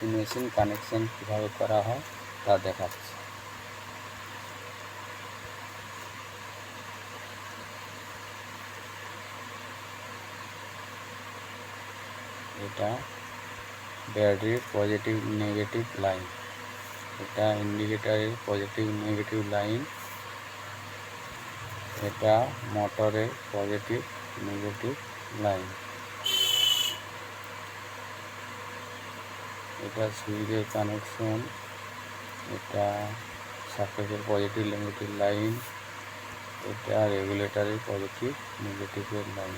Machine connection কীভাবে করা হয় তা দেখাচ্ছি। এটা ব্যাটারির পজিটিভ নেগেটিভ লাইন এটা ইন্ডিকেটারের পজিটিভ নেগেটিভ লাইন এটা মোটরের পজিটিভ নেগেটিভ লাইন এটা সুইচের কানেকশন এটা সার্কিটের পজিটিভ নেগেটিভ লাইন এটা রেগুলেটারের পজিটিভ নেগেটিভের লাইন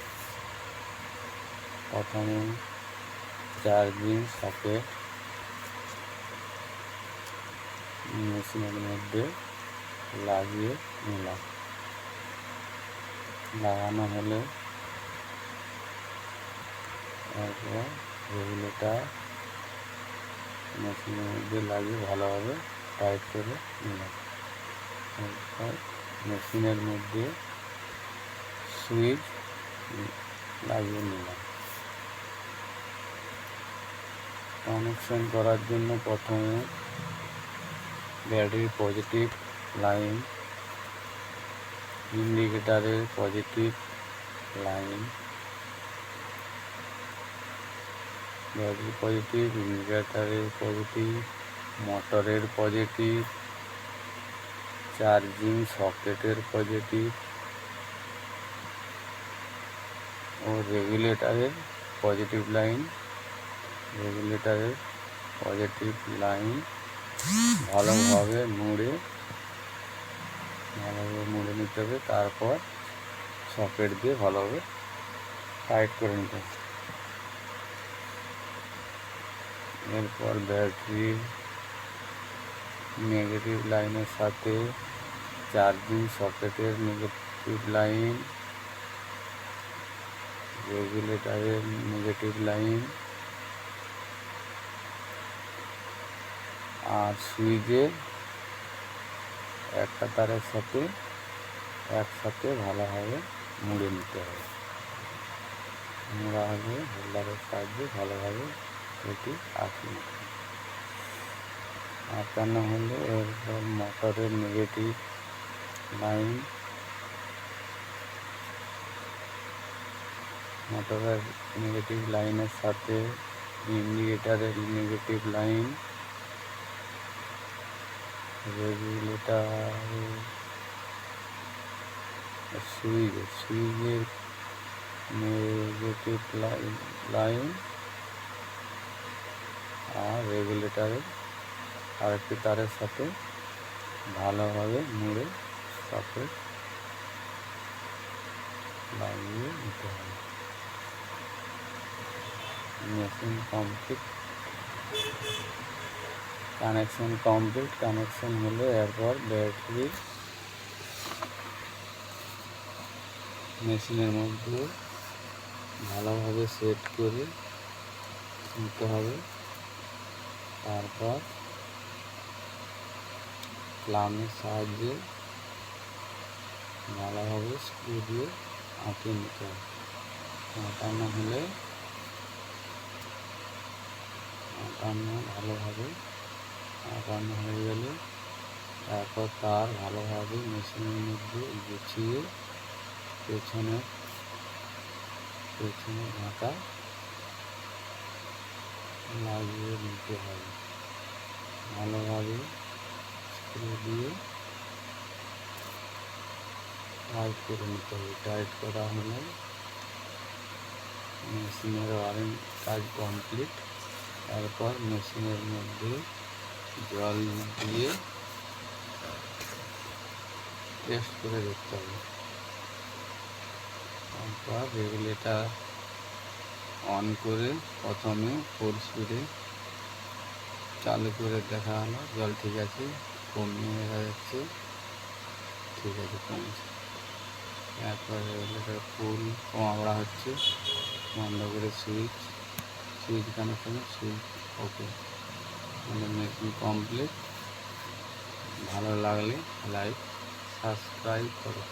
প্রথমে চার্জিং সকেট মেশিনের মধ্যে লাগিয়ে নিলাম। লাগানো হলে তারপর রেগুলেটর মেশিনের মধ্যে লাগিয়ে ভালোভাবে টাইট করে নিলাম মেশিনের মধ্যে সুইচ লাগিয়ে নিলাম। কানেকশন করার জন্য প্রথমে ব্যাটারির পজিটিভ লাইন ইন্ডিকেটারের পজিটিভ লাইন ব্যাটারি পজিটিভ ইন্ডিকেটারের পজিটিভ মোটরের পজিটিভ চার্জিং সকেটের পজিটিভ ও রেগুলেটরের পজিটিভ লাইন রেগুলেটরের পজিটিভ লাইন ভালোভাবে মুড়ে ভালোভাবে মুড়ে নিতে হবে, তারপর সকেট দিয়ে ভালোভাবে টাইট করে নিতে হবে। এরপর ব্যাটারি নেগেটিভ লাইনের সাথে চার্জিং সকেটের নেগেটিভ লাইন, রেগুলেটারের নেগেটিভ লাইন, আর সুইচে একটা তারের সাথে একসাথে ভালোভাবে মুড়ে নিতে হবে। মোড়া হবে হোল্ডারের সাহায্যে ভালোভাবে এটি হবে আঁকানো হলে এরপর মোটরের নেগেটিভ লাইন মোটরের নেগেটিভ লাইনের সাথে ইন্ডিকেটারের নেগেটিভ লাইন রেগুলেটার সুইচ, সুইচের নেগেটিভ লাইন আর রেগুলেটারের আরেকটি তারের সাথে ভালোভাবে মুড়ে সকেট লাগিয়ে নিতে হবে। Machine complete connection complete connection হলে এরপর ব্যাটারি মেশিনের মধ্যে ভালোভাবে সেট করে নিতে হবে। তারপর প্লামের সাহায্যে ভালোভাবে স্ক্রু দিয়ে আঁকিয়ে নিতে হবে। হলে আঁকানো ভালোভাবে আঁকানো হয়ে গেলে তারপর তার ভালোভাবে মেশিনের মধ্যে গুছিয়ে পেছনে পেছনে ঢাকা লাগিয়ে নিতে হবে। ভালোভাবে স্ক্রু দিয়ে টাইট করে নিতে হবে। টাইট করা হলে মেশিনের ওয়ারিং কাজ কমপ্লিট। তারপর মেশিনের মধ্যে জল দিয়ে টেস্ট করে দেখতে হবে। তারপর রেগুলেটার অন করে প্রথমে ফোর স্পিডে চালু করে দেখা হলো। জল ঠিক আছে, কমিয়ে দেখা যাচ্ছে। ঠিক আছে কমেছে তারপর রেগুলেটার ফুল কমাবড়া হচ্ছে বন্ধ করে switch switch connection switch okay মানে মেশিন কমপ্লিট ভালো লাগলে লাইক সাবস্ক্রাইব করো।